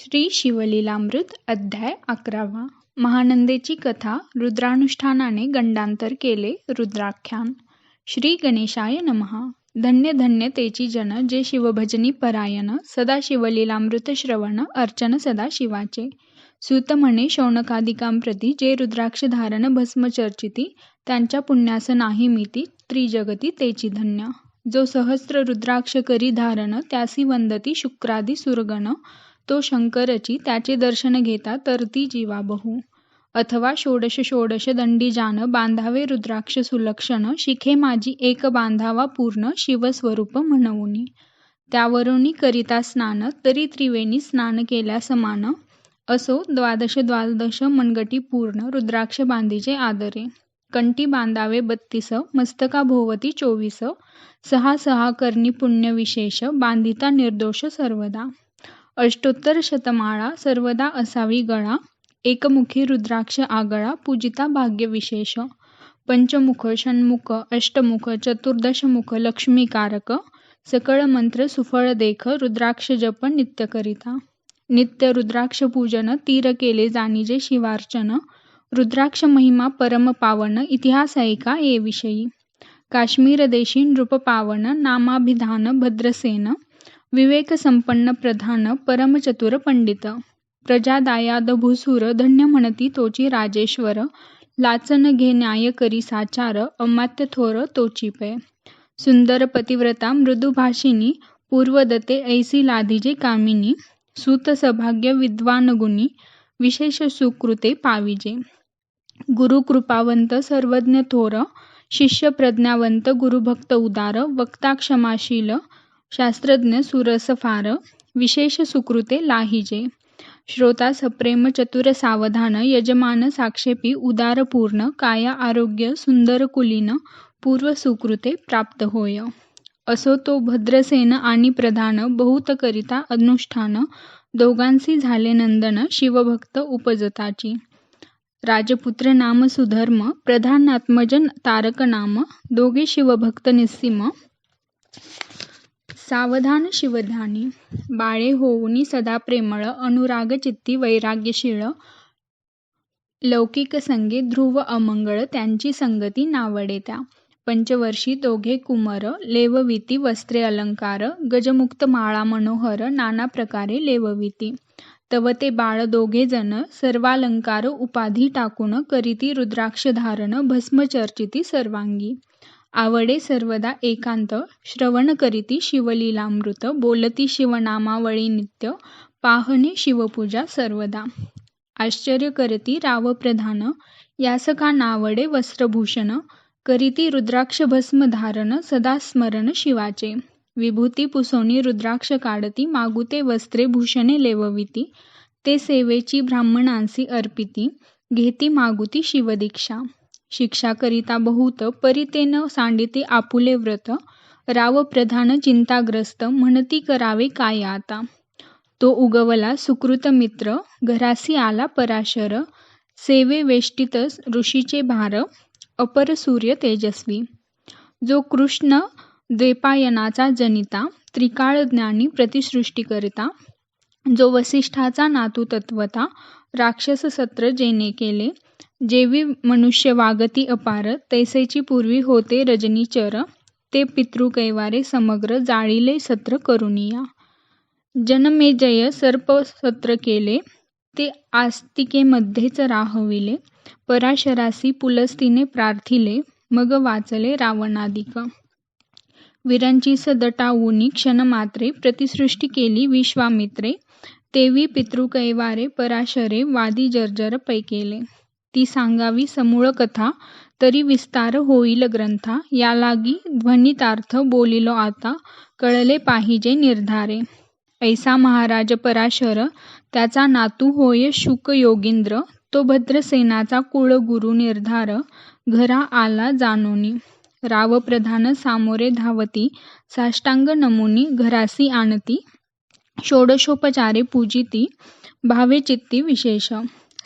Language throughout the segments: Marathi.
श्री शिवलीलामृत अध्याय अकरावा. महानंदेची कथा रुद्रानुष्ठानाने गंडांतर केले रुद्राख्यान. श्री गणेशाय नमहा धन्य धन्य तेची जन जे शिवभजनी परायण सदा शिवलीलामृत श्रवण अर्चन सदा शिवाचे. सूत म्हणे शौनकादिकांप्रती जे रुद्राक्ष धारण भस्म चर्चिती त्यांच्या पुण्यास नाही मिती त्रिजगती तेची धन्य. जो सहस्र रुद्राक्ष करी धारण त्यासी वंदती शुक्रादी सुरगण. तो शंकरची त्याचे दर्शन घेता तर ती जीवा बहु. अथवा षोडश षोडश दंडी जान बांधावे रुद्राक्ष सुलक्षण शिखे माझी एक बांधावा पूर्ण शिवस्वरूप म्हणूनी त्यावरुनी करिता स्नान तरी त्रिवेणी स्नान केल्या समान. असो द्वादश द्वादश मनगटी पूर्ण रुद्राक्ष बांधीचे आदरे. कंटी बांधावे बत्तीस मस्तका भोवती चोवीस. सहा सहा करणी पुण्यविशेष बांधिता निर्दोष सर्वदा. अष्टोत्तर शतमाळा सर्वदा असावी गळा एकमुखी रुद्राक्ष आगळा पूजिता भाग्य विशेष पंचमुख षण्मुख अष्टमुख चतुर्दशमुख लक्ष्मीकारक सकळ मंत्र सुफळ देख रुद्राक्ष जप नित्य करिता नित्य रुद्राक्ष पूजन तीर केले जाणीजे शिवार्चन रुद्राक्ष महिमा परम पावन इतिहास ऐका ये विषयी. काश्मीर देशी नृप पावन नामाभिधान भद्रसेन विवेक संपन्न प्रधान परमचतुर पंडित. प्रजादायाद भूसूर धन्य म्हणती तोची राजेश्वर. लाचन घे न्याय करी साचार अमात्य थोर तोची पे. सुंदर पतिव्रता मृदुभाषिनी पूर्वदते ऐसी लाधीजे कामिनी. सूत सभाग्य विद्वान गुणी विशेष सुकृते पाविजे. गुरु कृपावंत सर्वज्ञ थोर शिष्य प्रज्ञावंत गुरुभक्त उदार वक्ता क्षमाशील शास्त्रज्ञ सुरस फार विशेष सुकृते लाहिजे. श्रोता सप्रेम चतुर सावधान यजमान साक्षेपी उदारपूर्ण काया आरोग्य सुंदर कुलीन पूर्व सुकृते प्राप्त होय. असो तो भद्रसेन आणि प्रधान बहुत करिता अनुष्ठान दोघांशी झाले नंदन शिवभक्त उपजताची. राजपुत्र नाम सुधर्म प्रधानात्मजन तारक नाम दोघे शिवभक्त निस्सिम. सावधान शिवधानी बाळे होऊनी सदा प्रेमळ अनुराग चित्ती वैराग्यशीळ लौकिक संगे ध्रुव अमंगळ त्यांची संगती नावडे त्या पंचवर्षी दोघे कुमर लेवविती वस्त्रे अलंकार गजमुक्त माळा मनोहर नाना प्रकारे लेवविती. तव ते बाळ दोघे जण सर्वालंकार उपाधी टाकून करीती रुद्राक्ष धारण भस्मचर्चिती सर्वांगी. आवडे सर्वदा एकांत श्रवण करीती शिवलीलामृत बोलती शिवनामावळी नित्य पाहणे शिवपूजा सर्वदा. आश्चर्य करती रावप्रधान यास का नावडे वस्त्रभूषण करीती रुद्राक्ष भस्म धारण सदा स्मरण शिवाचे. विभूती पुसोनी रुद्राक्ष काढती मागुते वस्त्रे भूषणे लेवविती ते सेवेची ब्राह्मणांसी अर्पिती घेती मागुती शिवदीक्षा. शिक्षा करिता बहुत परितेन सांडिते आपुले व्रत राव प्रधान चिंताग्रस्त म्हणती करावे काय आता? तो उगवला सुकृत मित्र घरासी आला पराशर सेवे वेष्टीतच ऋषीचे भार अपर सूर्य तेजस्वी. जो कृष्ण द्वैपायनाचा जनिता त्रिकाळ ज्ञानी प्रतिसृष्टी करता जो वसिष्ठाचा नातू तत्वता राक्षस सत्र जेने केले जेवी मनुष्य वागती अपार तैसेची पूर्वी होते रजनीचर ते पितृकैवारे समग्र जाळीले सत्र करुनिया. जनमेजय सर्प सत्र केले ते आस्तिकेमध्येच राहविले पराशरासी पुलस्तीने प्रार्थिले मग वाचले रावणादिक. विरंची सदटाऊनी क्षणमात्रे प्रतिसृष्टी केली विश्वामित्रे तेवी पितृकैवारे पराशरे वादी जर्जर पैकेले. ती सांगावी समूळ कथा तरी विस्तार होईल ग्रंथा यालागी ध्वनितार्थ बोलिलो आता कळले पाहिजे निर्धारे. ऐसा महाराज पराशर त्याचा नातू होय शुक योगींद्र तो भद्रसेनाचा कुळगुरु निर्धार घरा आला जानोनी राव प्रधान सामोरे धावती साष्टांग नमुनी घरासी आणती षोडशोपचारे पूजिती भावे चित्ती विशेष.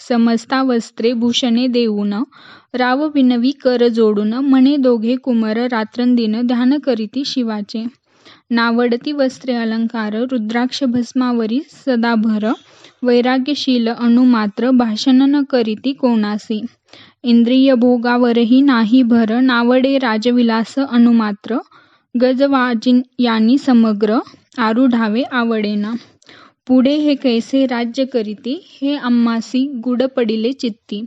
समजता वस्त्रे भूषणे देऊन राव विनवी कर जोडून म्हणे दोघे कुमर रात्रंदिन ध्यान करीती शिवाचे. नावडती वस्त्रे अलंकार रुद्राक्ष भस्मावरी सदाभर वैराग्यशील अणुमात्र भाषण न करीती कोणासी. इंद्रिय भोगावरही नाही भर नावडे राजविलास अणुमात्र गजवाजिन यांनी समग्र आरुढावे आवडेना. पुढे हे कैसे राज्य करीती? हे आम्हासी गुड पडिले चित्ती.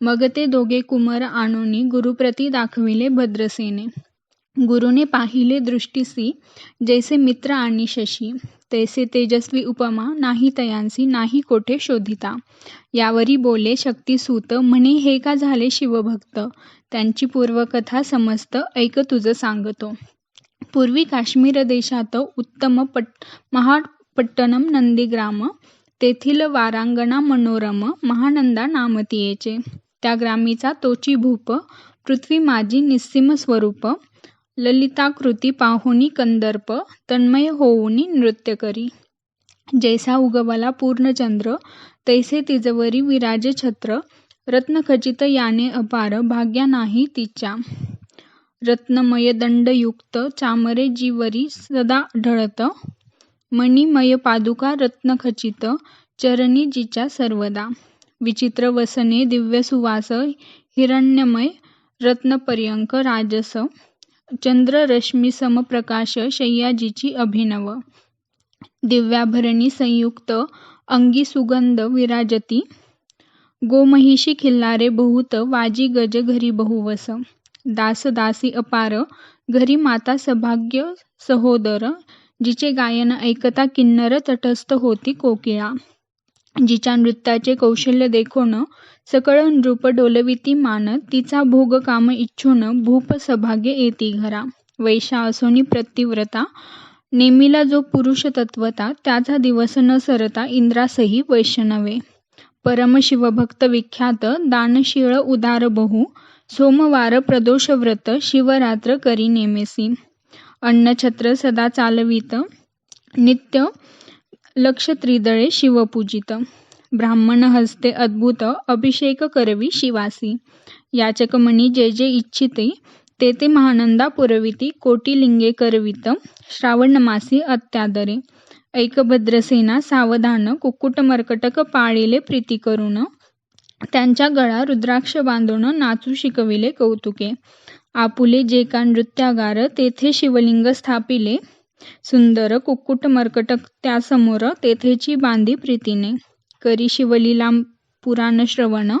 मग ते दोघे कुमार आणोनी गुरुप्रती दाखविले भद्रसेने. गुरुने पाहिले दृष्टीसी जैसे मित्र आणि शशी तैसे तेजस्वी उपमा नाही तयांसी नाही कोठे शोधिता. यावरी बोले शक्तिसूत म्हणे हे का झाले शिवभक्त? त्यांची पूर्वकथा समस्त ऐक तुझं सांगतो. पूर्वी काश्मीर देशात उत्तम पट महा पट्टणम नंदीग्राम तेथील वारांगणा मनोरम महानंदा नामतीयेचे त्या ग्रामीचा तोची भूप पृथ्वी माझी निस्सीम स्वरूप ललिताकृती पाहुनी कंदर्प तन्मय होऊनी नृत्य करी जैसा उगवला पूर्णचंद्र तैसे तिजवरी विराजे छत्र रत्नखचित याने अपार भाग्या नाही तिच्या. रत्नमय दंडयुक्त चामरे जीवरी सदा ढळत मणिमय पादुका रत्नखचित चरणी जिच्या सर्वदा. विचित्र वसने दिव्य सुवास हिरण्यमय रत्नपर्यंक राजस चंद्र रश्मी समप्रकाश शय्याजीची अभिनव. दिव्याभरणी संयुक्त अंगी सुगंध विराजती. गोमहिषी खिल्लारे बहुत वाजी गज घरी बहुवस. दास दासी अपार घरी माता सभाग्य सहोदर जिचे गायन ऐकता किन्नर तटस्थ होती कोकिळा. जिच्या नृत्याचे कौशल्य देखोन सकळ नृप डोलविती मान तिचा भोग काम इच्छून भूप सभाग्य येती घरा. वैशा असोनी प्रतिव्रता. नेमीला जो पुरुष तत्वता त्याचा दिवस न सरता इंद्रासही वैष्णवे. परमशिवभक्त विख्यात दानशीळ उदार बहु सोमवार प्रदोष व्रत शिवरात्र करी नेमेसी. अन्नछत्र सदा चालवित. नित्य लक्ष त्रिदळे शिवपूजित. ब्राह्मण हस्ते अद्भुत अभिषेक करवी शिवासी. याचकमणी जे जे इच्छिते ते ते महानंदा पुरविती कोटिलिंगे करवित. श्रावणमासी अत्यादरे. ऐकभद्रसेना सावधान कुक्कुट मर्कटक पाळिले प्रीती करून त्यांच्या गळा रुद्राक्ष बांधून नाचू शिकविले कौतुके. आपुले जे का नृत्यागार तेथे शिवलिंग स्थापिले. सुंदर कुक्कुट मर्कटक त्यासमोर तेथेची बांधी प्रीतीने. करी शिवलीला पुराण श्रवण.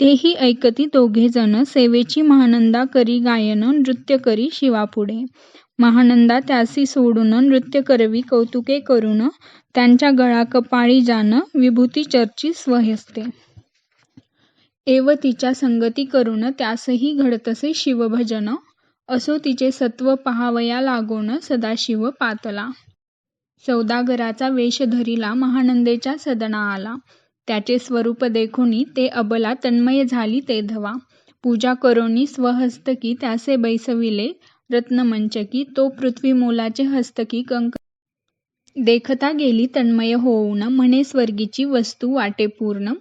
तेही ऐकती दोघे जण सेवेची महानंदा करी गायन नृत्य करी शिवापुढे. महानंदा त्यासी सोडून नृत्य करवी कौतुके करून त्यांच्या गळा कपाळी जाण विभूती चर्ची स्वहस्ते. एव तिच्या संगती करून त्यासही घडतसे शिवभजन. असो तिचे सत्व पहावया लागोन सदाशिव पातला. सौदागराचा वेश धरिला महानंदेच्या सदना आला त्याचे स्वरूप देखोनी ते अबला तन्मय झाली ते धवा. पूजा करोनी स्वहस्तकी त्यासे बैसविले रत्नमंचकी तो पृथ्वी मोलाचे हस्तकी कंक देखता गेली तन्मय होऊन म्हणे स्वर्गीची वस्तू वाटे पूर्ण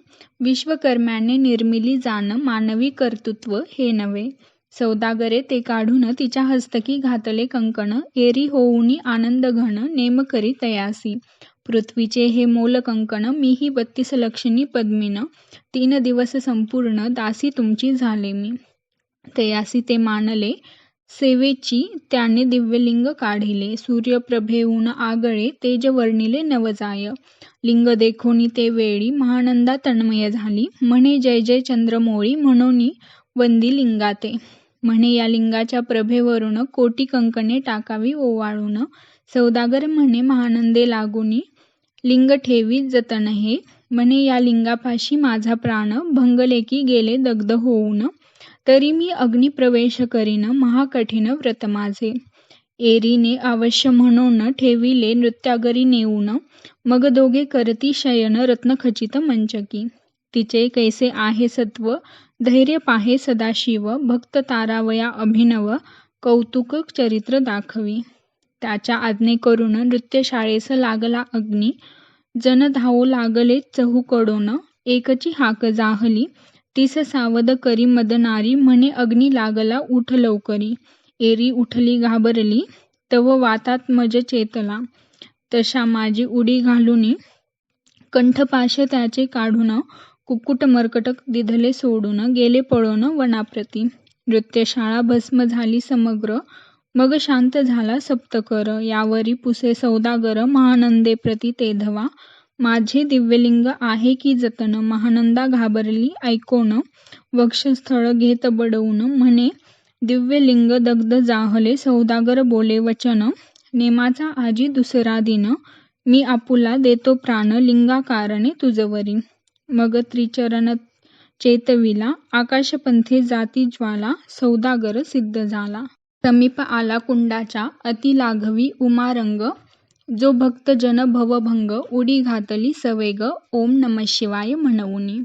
विश्वकर्म्याने निर्मिली जाण मानवी कर्तृत्व हे नव्हे. सौदागरे ते काढून तिच्या हस्तकी घातले कंकण एरी होऊनी आनंद घन नेम करी तयासी. पृथ्वीचे हे मोल कंकण मीही बत्तीस लक्षणी पद्मीन तीन दिवस संपूर्ण दासी तुमची झाले मी. तयासी ते मानले सेवेची त्याने दिव्यलिंग काढिले. सूर्यप्रभेहून आगळे तेज वर्णिले नवजाय. लिंग देखोनी ते वेळी महानंदा तन्मय झाली. म्हणे जय जय चंद्रमोळी म्हणून वंदी लिंगाते. म्हणे या लिंगाच्या प्रभेवरून कोटी कंकणे टाकावी ओवाळून. सौदागर म्हणे महानंदे लागुनी लिंग ठेवी जतन हे. म्हणे या लिंगापाशी माझा प्राण भंगले की गेले दग्ध होऊन. तरी मी अग्निप्रवेश करीन महाकठीण व्रत माझे. एरीने अवश्य म्हणून ठेविले नृत्यागरी नेऊन. मग दोघे करती शयन रत्नखचित मंचकी. तिचे कैसे आहे सत्व? धैर्य पाहे सदाशिव. भक्त तारावया अभिनव. कौतुक चरित्र दाखवी. त्याच्या आज्ञे करून नृत्यशाळेस लागला अग्नी. जन धावू लागले चहूकडून. एकची हाक जाहली. तीस सावध करी मदनारी म्हणे अग्नी लागला उठ लवकरी. एरी उठली घाबरली तव वातात मज चेतला. तशा माझी उडी घालून कंठपाश त्याचे काढून कुक्कुट मरकटक दिधले सोडून गेले पळून वनाप्रती. नृत्यशाळा भस्म झाली समग्र मग शांत झाला सप्तकर. यावरी पुसे सौदागर महानंदे प्रती तेधवा. माझे दिव्यलिंग आहे की जतन महानंदा घाबरली ऐकोन वक्षस्थळ घेत बडवून म्हणे दिव्यलिंग दग्ध जाहले सौदागर बोले वचन नेमाचा आजी दुसरा दिन मी आपुला देतो प्राण लिंगाकारणे तुझवरी. मग त्रिचरण चेतविला आकाशपंथे जाती ज्वाला सौदागर सिद्ध झाला. समीप आला कुंडाच्या अति लाघवी उमारंग जो भक्त जन भवभंग उडी घातली सवेग ओम नम शिवाय म्हणवुनी.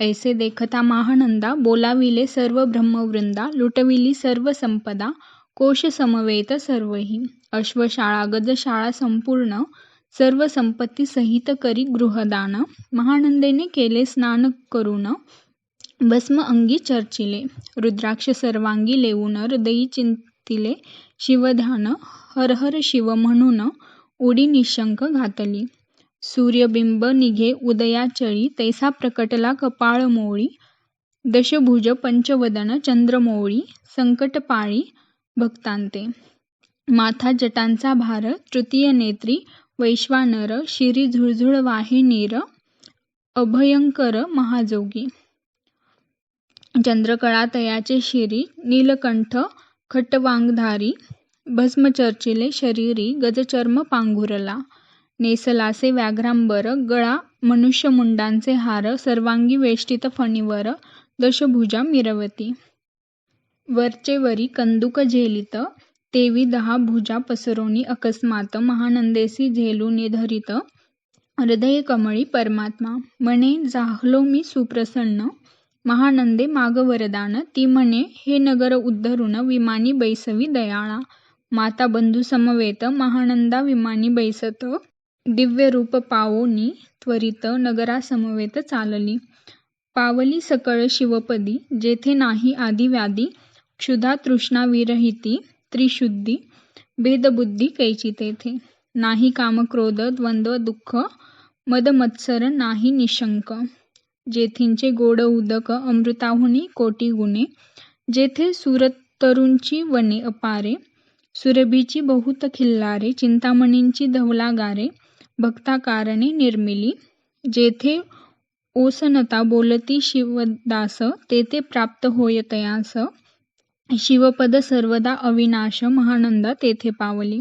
ऐसे देखता महानंदा बोलाविले सर्व ब्रह्मवृंदा लुटविली सर्व संपदा कोश समवेत सर्वही. अश्वशाळा गजशाळा संपूर्ण सर्व संपत्ती सहित करी गृहदान. महानंदेने केले स्नान करून भस्म अंगी चर्चिले. रुद्राक्ष सर्वांगी लेऊन हृदयी चिंतिले शिवध्यान हर हर शिव म्हणून उडी निशंक घातली. सूर्यबिंब निघे उदयाचळी तैसा प्रकटला कपाळ मोळी दशभुज पंचवदन चंद्रमोळी संकटपाळी भक्तांते. माथा जटांचा भार तृतीय नेत्री वैश्वानर शिरी झुळझुळ वाहे नीर अभयंकर महाजोगी. चंद्रकळा तयाचे शिरी नीलकंठ खटवांगधारी भस्म चर्चिले शरीरी गजचर्म पांघुरला. नेसलासे व्याघ्रांबर गळा मनुष्यमुंडांचे हार सर्वांगी वेष्टित फणीवर दशभुजा मिरवती. वरचे वरी कंदुक झेलित तेवी दहा भुजा पसरोनी अकस्मात महानंदेसी झेलू निधरित हृदय कमळी परमात्मा. म्हणे जाहलो मी सुप्रसन्न महानंदे माग वरदान ती म्हणे हे नगर उद्धरून विमानी बैसवी दयाळा माता बंधू समवेत महानंदा विमानी बैसत दिव्य रूप पावोनी त्वरित नगरासमवेत चालली. पावली सकळ शिवपदी जेथे नाही आदी व्याधी क्षुधा तृष्णा विरहिती त्रिशुद्धी भेदबुद्धी कैची तेथे. नाही काम क्रोध द्वंद्व दुःख मद मत्सर नाही निशंक जेथींचे गोड उदक अमृताहुनी कोटी गुणे जेथे सुरतरूंची वने अपारे सुरभीची बहुत खिल्लारे चिंतामणींची धवलागारे भक्ताकारणे निर्मिली. जेथे ओसनता बोलती शिवदास तेथे प्राप्त होय तयास. शिवपद सर्वदा अविनाश महानंदा तेथे पावली.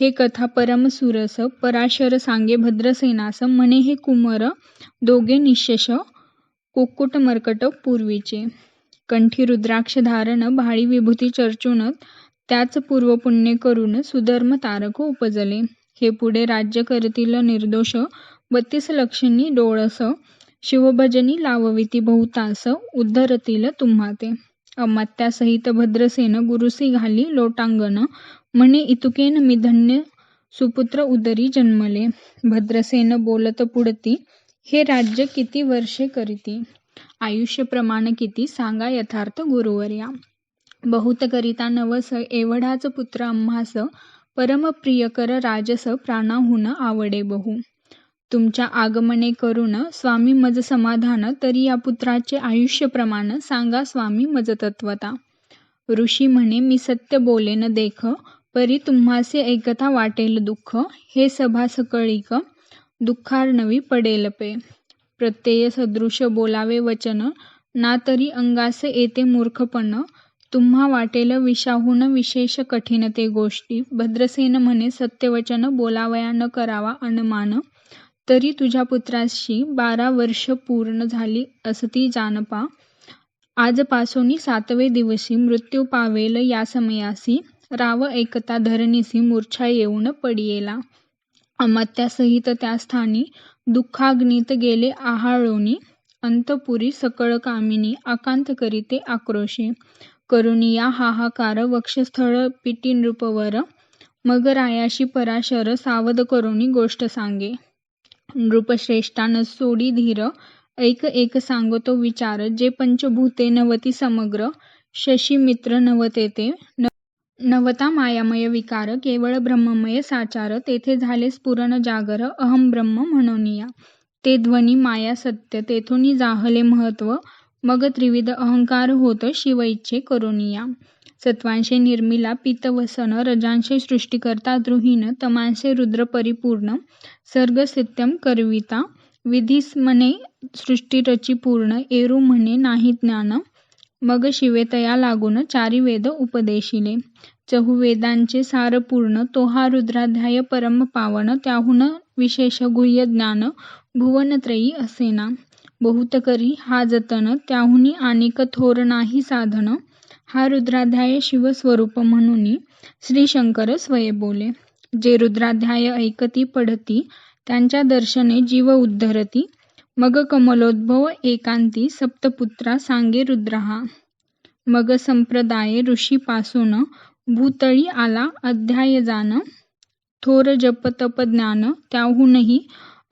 हे कथा परम सुरस पराशर सांगे भद्रसेनास म्हणे हे कुमर दोघे निशेष कुक्कुट मर्कट पूर्वीचे. कंठी रुद्राक्ष धारण भाळी विभूती चर्चून त्याच पूर्वपुण्य करून सुधर्म तारक उपजले. हे पुढे राज्य करतील निर्दोष. बत्तीस लक्षणी डोळस. शिवभजनी लावविती बहुतास. उद्धरतील तुम्हा ते अमात्यासहित भद्रसेन गुरुसी घाली लोटांगण. म्हणे इतुकेन मी धन्य सुपुत्र उदरी जन्मले. भद्रसेन बोलत पुढती हे राज्य किती वर्षे करीती? आयुष्य प्रमाण किती? सांगा यथार्थ गुरुवर्या. बहुत करिता नवस एवढाच पुत्र आम्हास परमप्रियकर राजस प्राणाहून आवडे बहु. तुमच्या आगमने करून स्वामी मज समाधान तरी या पुत्राचे आयुष्य प्रमाण सांगा स्वामी मज तत्वता. ऋषी म्हणे मी सत्य बोलेन देख परी तुम्हासे ऐकता वाटेल दुःख हे सभा सकळीक दुःखार्णवी पडेल पे. प्रत्यय सदृश बोलावे वचन ना तरी अंगास येते मूर्खपण तुम्हा वाटेल विषाहून विशेष कठीण ते गोष्टी. भद्रसेन म्हणे सत्यवचन बोलावया न करावा अनमान. तरी तुझ्या पुत्राशी बारा वर्ष पूर्ण झाली असती जानपा. आजपासोनी सातवे दिवशी मृत्यू पावेल या समयासी. राव ऐकता धरणीसी मूर्छा येऊन पडियेला. अमात्यासहित त्या स्थानी दुःखाग्नीत गेले आहाळोनी. अंतपुरी सकळ कामिनी आकांत करीते आक्रोशे. करुणिया हाहाकार वक्षस्थळ पिटी नृपवर मग रायाशी पराशर सावध करुणी गोष्ट सांगे. नृपश्रेष्ठान सोडी धीर ऐक एक सांगतो विचार जे पंचभूते नवती समग्र शशी मित्र नवते ते नवता मायामय विकार केवळ ब्रह्ममय साचार तेथे झाले स्फुरण जागर अहम ब्रह्म म्हणूनिया. ते ध्वनी माया सत्य तेथून जाहले महत्त्व मग त्रिविध अहंकार होत शिवइच्छे करुनिया. सत्वांशे निर्मिला पितवसन रजांशे सृष्टीकर्ता द्रुहीन तमांशे रुद्र परिपूर्ण सर्ग सत्यम करविता. विधीस म्हणे सृष्टीरची पूर्ण एरू म्हणे नाही ज्ञान. मग शिवेतया लागून चारी वेद उपदेशिले. चहुवेदांचे सार पूर्ण तो हा रुद्राध्याय परम पावन त्याहून विशेष गुह्य ज्ञान भुवनत्रयी असेना. बहुत करी हा जतन त्याहुनी अनेक थोर नाही साधन हा रुद्राध्याय शिवस्वरूप म्हणून श्री शंकर स्वये बोले. जे रुद्राध्याय ऐकती पडती त्यांच्या दर्शने जीव उद्धरती मग कमलोद्भव एकांती सप्तपुत्रा सांगे रुद्रहा. मग संप्रदाय ऋषीपासून भूतळी आला अध्याय जान थोर जप तप ज्ञान त्याहूनही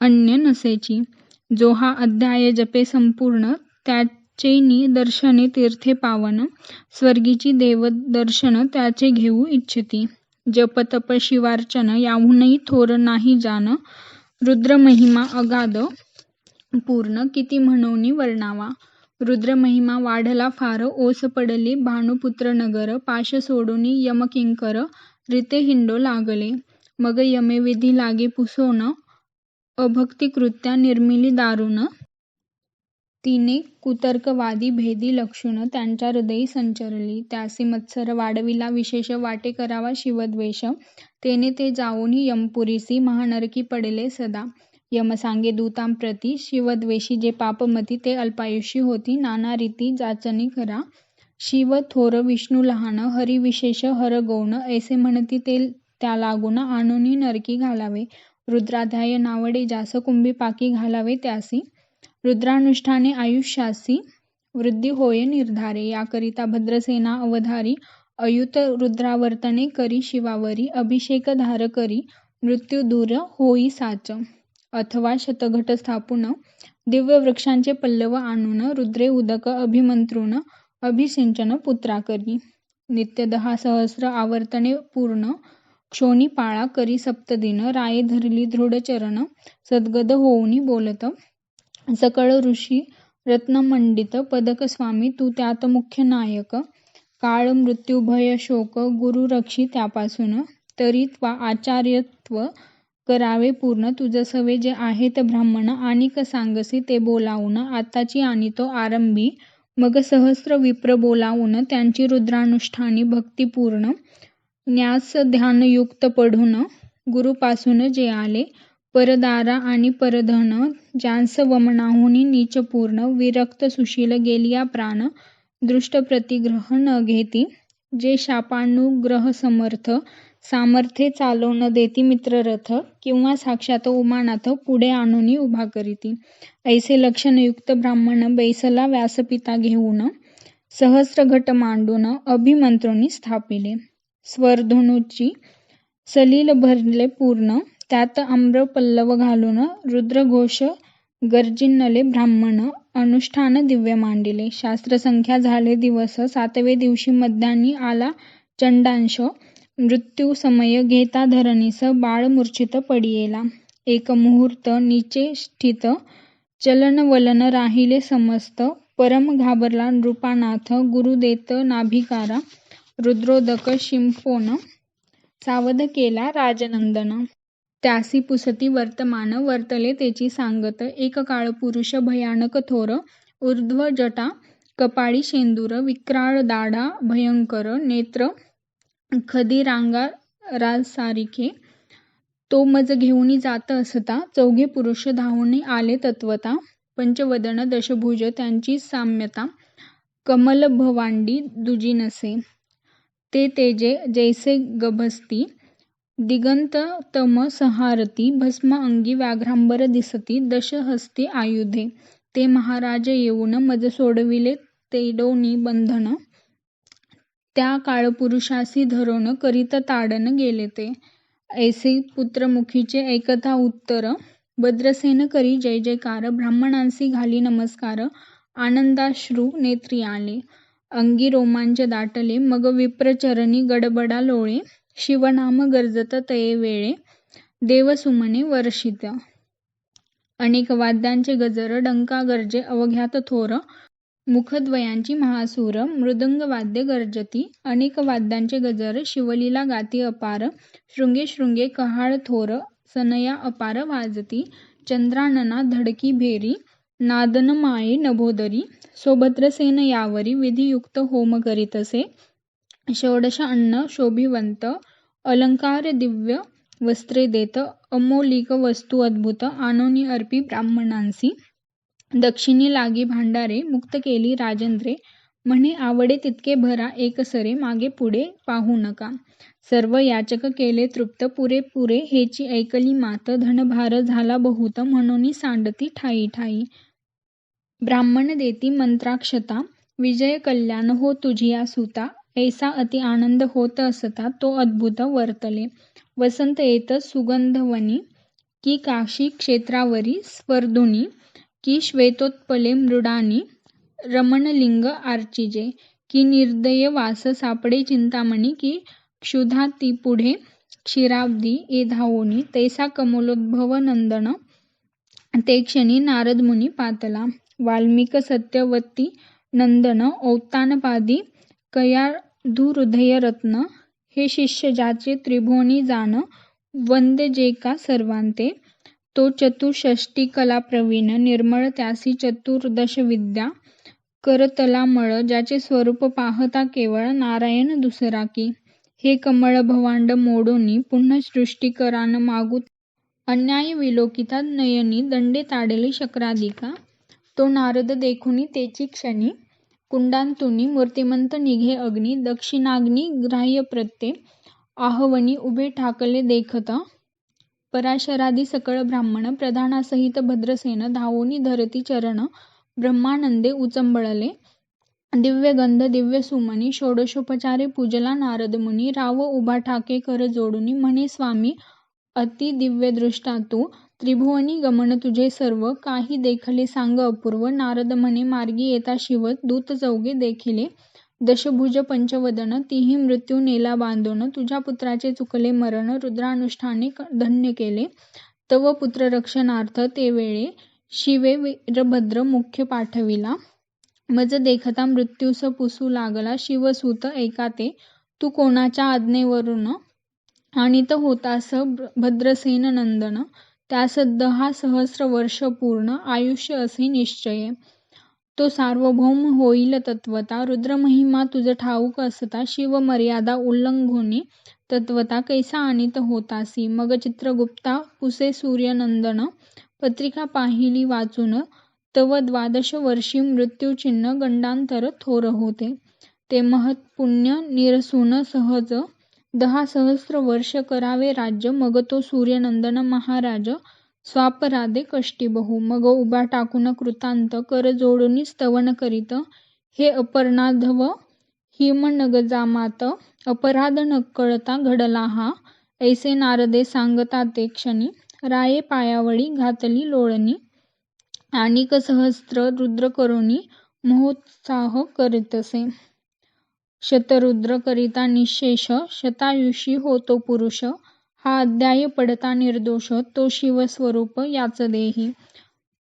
अन्य नसेची. जो हा अध्याय जपे संपूर्ण त्याचेनी दर्शने तीर्थे पावन स्वर्गीची देव दर्शन त्याचे घेऊ इच्छिती. जप तप शिवार्चन याहूनही थोर नाही जान रुद्र महिमा अगाध पूर्ण किती म्हणून वर्णावा. रुद्र महिमा वाढला फार ओस पडली भानुपुत्र नगर पाश सोडून यमकिंकर रिते हिंडो लागले. मग यमे विधी लागे पुसोन अभक्ती कृत्या निर्मिली दारुण. तिने कुतर्कवादी भेदी लक्षुण त्यांच्या हृदयी संचरली. त्यासी मत्सर वाढविला. विशेष वाटे करावा शिवद्वेष. तेने ते जाऊन यमपुरीसी महानरकी पडले सदा. यम सांगे दूतांप्रती शिवद्वेषी जे पापमती ते अल्पायुषी होती. नाना रीती जाचनी करा. शिव थोर विष्णू लहान. हरिविशेष हर गौण. ऐसे म्हणती ते त्या लागून आणून नरकी घालावे. रुद्राध्याय नावडे जास कुंभी पाकी घालावे त्यासी. रुद्रानुष्ठाने आयुष्यासी. वृद्धी होय निर्धारे. याकरिता भद्रसेना अवधारी. अयुत रुद्रावर्तने करी शिवावरी. अभिषेक धार करी. मृत्यू दूर होई साच. अथवा शतघट स्थापून. दिव्य वृक्षांचे पल्लव आणून. रुद्रे उदक अभिमंत्रून अभिसिंचन पुत्रा करी. नित्य दहा सहस्र आवर्तने पूर्ण. क्षोणी पाळा करी सप्तदिन राये धरली दृढ चरण सद्गद होऊनी बोलत. सकळ ऋषी रत्नमंडित पदक स्वामी तू त्यात मुख्य नायक. काळ मृत्यू भय शोक गुरु रक्षी त्यापासून. तरी त्वा आचार्यत्व करावे पूर्ण. तुझ सवे जे आहेत ब्राह्मण आणि सांगसी ते बोलावून. आताची आणि तो आरंभी मग सहस्र विप्र बोलावून. त्यांची रुद्रानुष्ठानी भक्तिपूर्ण. न्यास ध्यानयुक्त पढून गुरुपासून जे आले परदारा आणि परधन ज्यांस वमनाहुनी नीचपूर्ण विरक्त सुशील गेलिया प्राण दृष्ट प्रतिग्रह न घेती जे शापानुग्रह समर्थ सामर्थ्ये चालव न देती मित्ररथ किंवा साक्षात उमानाथ पुढे आणून उभा करीती. ऐसे लक्षणयुक्त ब्राह्मण बैसला व्यासपिता घेऊन सहस्र घट मांडून अभिमंत्रोनी स्थापिले. स्वरधनुची सलील भरले पूर्ण. त्यात आम्र पल्लव घालून रुद्रघोष गर्जिनले ब्राह्मण अनुष्ठान दिव्य मांडिले. शास्त्रसंख्या झाले दिवस सातवे दिवशी मध्यानी आला चंडांश. मृत्यू समय घेता धरणीस बाळ मूर्छित पडियेला. एक मुहूर्त नीचे स्थित चलन वलन राहिले समस्त. परम घाबरला नृपानाथ गुरु देत नाभिकारा. रुद्रोदक शिंपोन सावध केला राजनंदन. त्यासी पुसती वर्तमान वर्तले त्याची सांगत एक काळ पुरुष भयानक थोर ऊर्ध्व जटा कपाळी शेंदूर विक्राळ दाढा भयंकर नेत्र खदिरांगा रासारिखे तो मज घेऊन जात असता चौघे पुरुष धावून आले तत्वता. पंचवदन दशभुज त्यांची साम्यता. कमलभवांडी दुजी नसे ते तेजे जैसे गभस्ती दिगंत तम संहारती भस्म अंगी व्याघ्रांबर दिसती दशहस्ती आयुधे ते महाराज येऊन मज सोडविले तेडोनी बंधन. त्या काळपुरुषासी धरून करीत ताडन गेले ते. ऐसे पुत्रमुखीचे ऐकता उत्तर भद्रसेन करी जय जयकार ब्राह्मणांसी घाली नमस्कार आनंदाश्रू नेत्री आले. अंगी रोमांच दाटले. मग विप्रचरणी गडबडा लोळे. शिवनाम गर्जत तये वेळे. देवसुमने वर्षित. अनेक वाद्यांचे गजर. डंका गर्जे. अवघ्यात थोर. मुखद्वयांची महासूर. मृदंग वाद्य गर्जती. अनेक वाद्यांचे गजर. शिवलीला गाती अपार. शृंगे शृंगे कहाळ थोर. सनया अपार वाजती. चंद्रानना धडकी भेरी. नादन माये नभोदरी. सोभद्रसेन यावरी विधियुक्त होम करीतसे. षोडश अन्न शोभिवंत अलंकार दिव्य वस्त्रे देत अमोलिक वस्तू अद्भुत आनोनी अर्पी ब्राह्मणांसी. दक्षिणी लागी भांडारे मुक्त केली राजेंद्रे. म्हणे आवडे तितके भरा एकसरे मागे पुढे पाहू नका. सर्व याचक केले तृप्त पुरे पुरे हेची ऐकली मात धनभार झाला बहुत म्हणून सांडती ठाई ठाई. ब्राह्मण देती मंत्राक्षता विजय कल्याण हो तुझिया सुता ऐसा अति आनंद होत असता तो अद्भुत वर्तले. वसंत येत सुगंधवनी की काशी क्षेत्रावरी स्वर्धुनी की श्वेतोत्पले मृडानी रमणलिंग आर्चिजे की निर्दय वास सापडे चिंतामणी की क्षुधा ती पुढे क्षीराब्दी ए तैसा कमलोद्भव नंदन ते क्षणी नारदमुनी पातला. वाल्मिक सत्यवती नंदन औतानपादी कया रत्न हे शिष्य ज्याचे त्रिभुवनी जाण वंद्य जे का सर्वांते तो चतुष्षष्टी कला प्रवीण निर्मळ त्यासी चतुर्दश विद्या करतलामळ ज्याचे स्वरूप पाहता केवळ नारायण दुसरा की हे कमळ भवांड मोडोनी पुन्हा सृष्टी करान मागू अन्याय विलोकिता नयनी दंडे ताडली शक्रादिका तो नारद देखुनी तेची क्षणी कुंडांतुनी मूर्तिमंत निघे अग्नी दक्षिणाग्नी ग्राह्य प्रत्ये आहवनी उभे ठाकले देखत पराशरादी सकळ ब्राह्मण प्रधानासहित भद्रसेन धावोनी धरती चरण ब्रह्मानंदे उचंबळले दिव्य गंध दिव्य सुमनी षोडशोपचारे पूजला नारदमुनी राव उभा ठाके कर जोडुनी म्हणे स्वामी अति दिव्य दृष्टा तू त्रिभुवनी गमन तुझे सर्व काही देखले सांग अपूर्व. नारद म्हणे मार्गी येता शिव दूत चौघे देखिले. दशभुज पंचवदन तीही मृत्यू नेला बांधून. तुझ्या पुत्राचे चुकले मरण रुद्रानुष्ठाने धन्य केले. तव पुत्र रक्षणार्थ ते वेळे शिवे वीरभद्र मुख्य पाठविला. मज देखता मृत्यूस पुसू लागला शिवसूत एका ते तू कोणाच्या आज्ञेवरून? आणीत होतास भद्रसेन नंदन. त्यास दहा सहस्र वर्ष पूर्ण आयुष्य असे निश्चय. तो सार्वभौम होईल तत्वता रुद्रमहिमा तुझ ठाऊक असता शिव मर्यादा उल्लंघोनी तत्वता कैसा आणीत होतासी? मग चित्रगुप्ता पुसे सूर्यनंदन पत्रिका पाहिली वाचून तव द्वादश वर्षी मृत्यूचिन्ह गंडांतर थोर होते. ते महत्पुण्य निरसून सहज दहा सहस्र वर्ष करावे राज्य मग तो सूर्यनंदन महाराज. स्वापराधे कष्टी बहु मग उभा टाकून कृतांत कर जोडून स्तवन करीत. हे अपर्णाधव हिमनगजामात अपराध न कळता घडला हा. ऐसे नारदे सांगता ते क्षणी राये पायावळी घातली लोळणी. आणिक सहस्त्र रुद्र करोनी महोत्साह करीतसे. शतरुद्र करिता निशेष शतायुषी होतो पुरुष. हा अध्याय पडता निर्दोष तो शिवस्वरूप याच देही.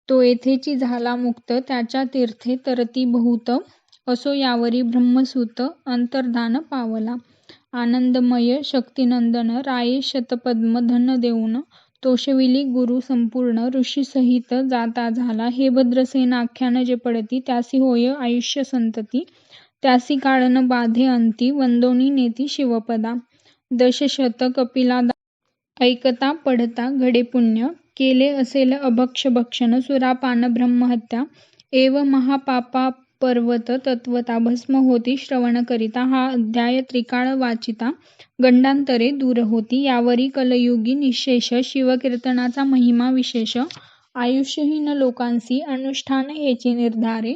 तो येथेची झाला मुक्त त्याच्या तीर्थे तरती बहुत असो यावरी ब्रह्मसूत अंतर्धान पावला. आनंदमय शक्तिनंदन राये शतपद्म धन देऊन. तोषविली गुरु संपूर्ण ऋषीसहित जाता झाला. हे भद्रसेनाख्यान जे पडती त्यासी होय आयुष्य संतती. त्यासी काळन बाधे अंती वंदोनी नेती शिवपदा. दशशत कपिला ऐकता पडता घडे पुण्य. केले असेल अभक्ष भक्षण. सुरापान ब्रह्महत्या. एव महापापा पर्वत तत्वता. भस्म होती श्रवण करिता. हा अध्याय त्रिकाळ वाचिता. गंडांतरे दूर होती. यावरी कलयुगी निशेष. शिवकीर्तनाचा महिमा विशेष. आयुष्यहीन लोकांसी अनुष्ठान हेची निर्धारे.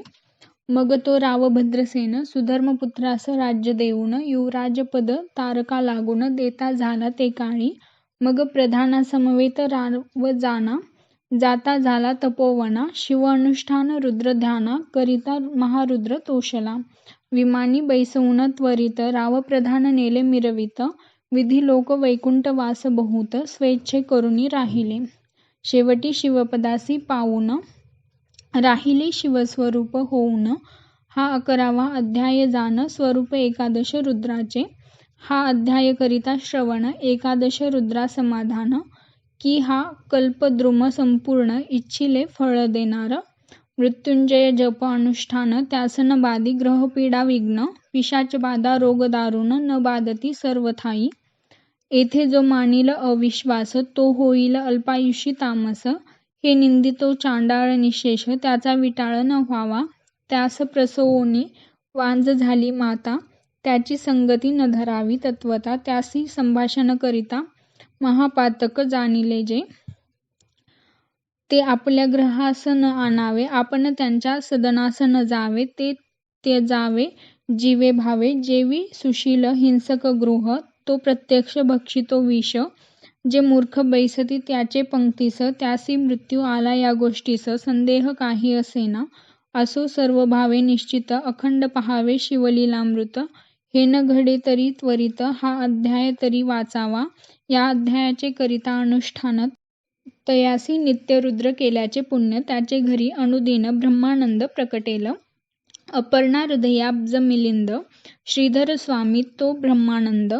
मग तो रावभद्रसेन सुधर्मपुत्रास राज्य देऊन युवराजपद तारका लागून देता झाला ते काळी. मग प्रधानासमवेत राव जाना जाता झाला तपोवना. शिव अनुष्ठान रुद्रध्याना करिता महारुद्र तोषला. विमानी बैसवून त्वरित राव प्रधान नेले मिरवित. विधी लोक वैकुंठ वास बहुत स्वेच्छे करुणी राहिले. शेवटी शिवपदासी पावून राहिली शिवस्वरूप होऊन. हा अकरावा अध्याय जाण स्वरूप एकादश रुद्राचे. हा अध्याय करिता श्रवण एकादश रुद्रा समाधान की हा कल्पद्रुम संपूर्ण इच्छिले फळ देणार. मृत्युंजय जप अनुष्ठान त्यासन बाधी ग्रहपीडा विघ्न पिशाच बाधा रोग दारुण न बाधती सर्वथाई येथे जो मानिल अविश्वास तो होईल अल्पायुषी तामस. हे निंदितो चांडाळ निशेष त्याचा विटाळ न व्हावा त्यास प्रसवोनी वांज झाली माता त्याची संगती न धरावी तत्वता त्यासी संभाषण करिता महापातक जाणिले जे. ते आपल्या ग्रहास न आणावे आपण त्यांच्या सदनास न जावे ते त्यजावे जीवे भावे जेवी सुशील हिंसक गृह तो प्रत्यक्ष भक्षितो विष जे मूर्ख बैसती त्याचे पंक्तीस त्यासी मृत्यू आला या गोष्टीस संदेह काही असेना. असो सर्व भावे निश्चित अखंड पहावे शिवलीलामृत. हे न घडे तरी त्वरित हा अध्याय तरी वाचावा. या अध्यायाचे करिता अनुष्ठान तयासी नित्यरुद्र केल्याचे पुण्य त्याचे घरी अनुदिन ब्रह्मानंद प्रकटेल. अपर्णा हृदयाब्ज मिलिंद श्रीधर स्वामी तो ब्रह्मानंद.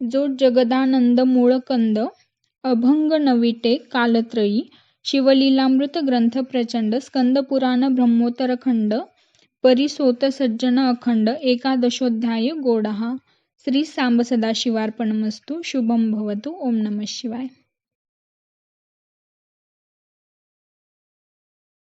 जो जगदानंद मूळकंद कंद अभंग नविटे कालत्रयी शिवलीलामृत ग्रंथ प्रचंड स्कंदपुराण ब्रह्मोत्तरखंड परिसोत सज्जन अखंड एकादशोध्याय गोडहा. श्री सांब सदाशिवार्पणमस्तु शुभम भवतु ओम नम शिवाय.